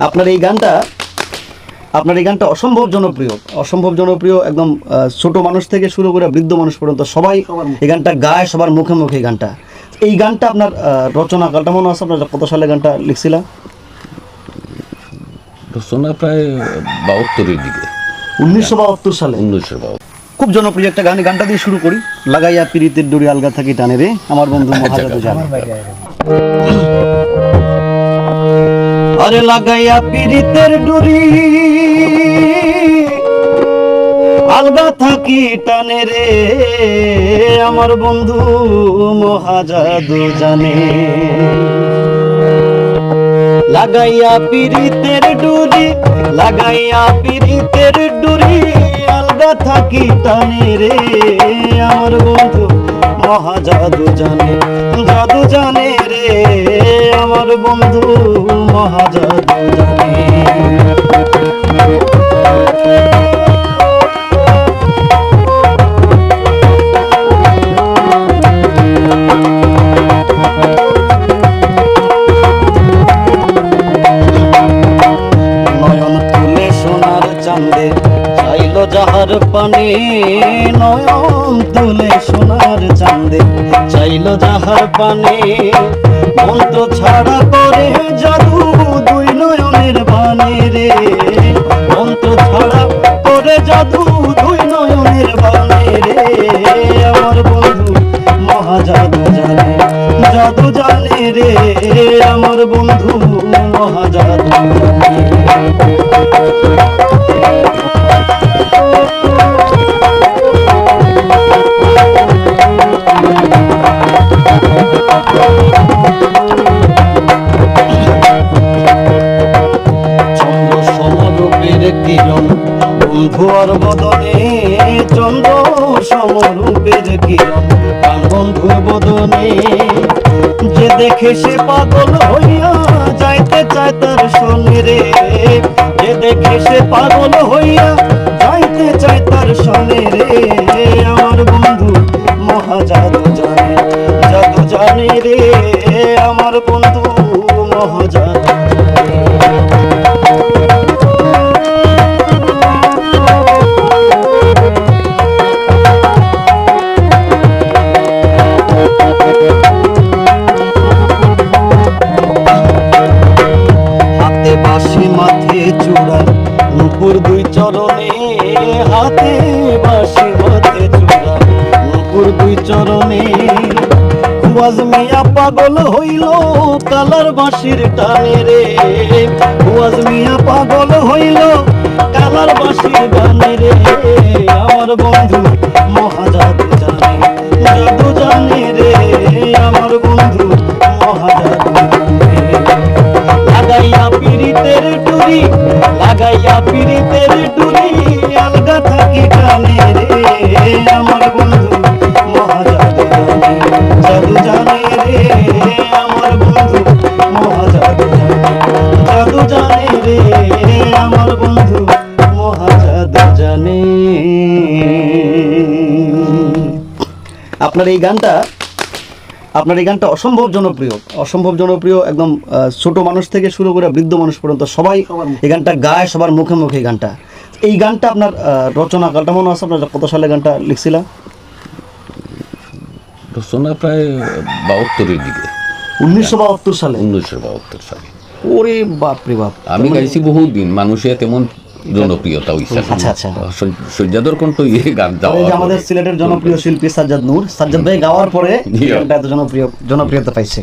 আপনার এই গানটা আপনার এই গানটা অসম্ভব জনপ্রিয়। অসম্ভব জনপ্রিয় একদম ছোট মানুষ থেকে শুরু করে বৃদ্ধ মানুষ পর্যন্ত সবাই এই গানটা গায় সবার মুখে মুখে এই গানটা। এই গানটা আপনার আহ, রচনা গানটা মনে আছে? আপনার কত সালে গানটা লিখছিলাম রচনা প্রায় বাহাত্তরের দিকে। উনিশশো বাহাত্তর সালে। উনিশশো বাহাত্তর। খুব জনপ্রিয় একটা গান এই গানটা দিয়ে শুরু করি। লাগাইয়া পিরিতের ডুরি আলগা থাকি টানে রে আমার বন্ধু মহাজাদু জানে। আরে লাগাইয়া পীড়িতের ডুরি। আলগা থাকি টানে রে আমার বন্ধু মহাজাদু জানে। লাগাইয়া পিরিতের ডুরি, লাগাইয়া পিরিতের ডুরি, আলগা থাকি টানে রে। আমার বন্ধু মহা জাদু জানে জাদু জানে রে। আমার বন্ধু মহা জাদু জানে। যাহার পানে, নয়ন তুলে সোনার চাঁদে। চাইল যাহার পানে, মন্ত্র ছাড়া করে জাদু দুই নয়নের বানে রে। মন্ত্র ছাড়া করে জাদু দুই নয়নের বানে রে। আমার বন্ধু মহা জাদু জানে জাদু জানে রে। আমার বন্ধু মহা জানে। কিরণ বন্ধু আর বদনে চন্দ্র সমরূপের কিরণ, প্রাণ বন্ধুর বদনে। যে দেখে সে পাগল হইয়া যাইতে চায় তার সনে রে দেখে সে পাগল হইয়া নুপুর দুই চরণে হাতে বাসি হতে চূড়া। নুপুর দুই চরণে খুয়াজ মিয়া পাগল হইল কালার বাঁশির টানে রে। খুয়াজ মিয়া পাগল হইল কালার বাঁশির গানে রে। আমার বন্ধু লাগাইয়া পিরিতের আলগা থাকি কানে রে। আমার বন্ধু মহাজাদু জানে জাদু জানে রে। আমার বন্ধু মহাজাদু জানে জাদু জানে রে। আমার বন্ধু মহাজাদু জানে আপনার এই গানটা আপনার এই গানটা অসম্ভব জনপ্রিয় অসম্ভব জনপ্রিয় একদম ছোট মানুষ থেকে শুরু করে বৃদ্ধ মানুষ পর্যন্ত সবাই এই গানটা গায় সবার মুখে মুখে এই গানটা। এই গানটা আপনার আহ, রচনা গানটা মনে আছে আপনার? কত সালে গানটা লিখছিলাম রচনা প্রায় বাহাত্তরের দিকে। উনিশশো বাহাত্তর সালে? উনিশশো বাহাত্তর সালে। ওরে বাপরে বাপ। আমি গাইছি বহুদিন মানুষের তেমন জনপ্রিয়তা হইছে। আচ্ছা, আচ্ছা। সৈ- কণ্ঠ ইয়ে গান আমাদের সিলেটের জনপ্রিয় শিল্পী সাজ্জাদ নূর সাজ্জাদ ভাই গাওয়ার পরে। গানটা এত জনপ্রিয় জনপ্রিয়তা পাইছে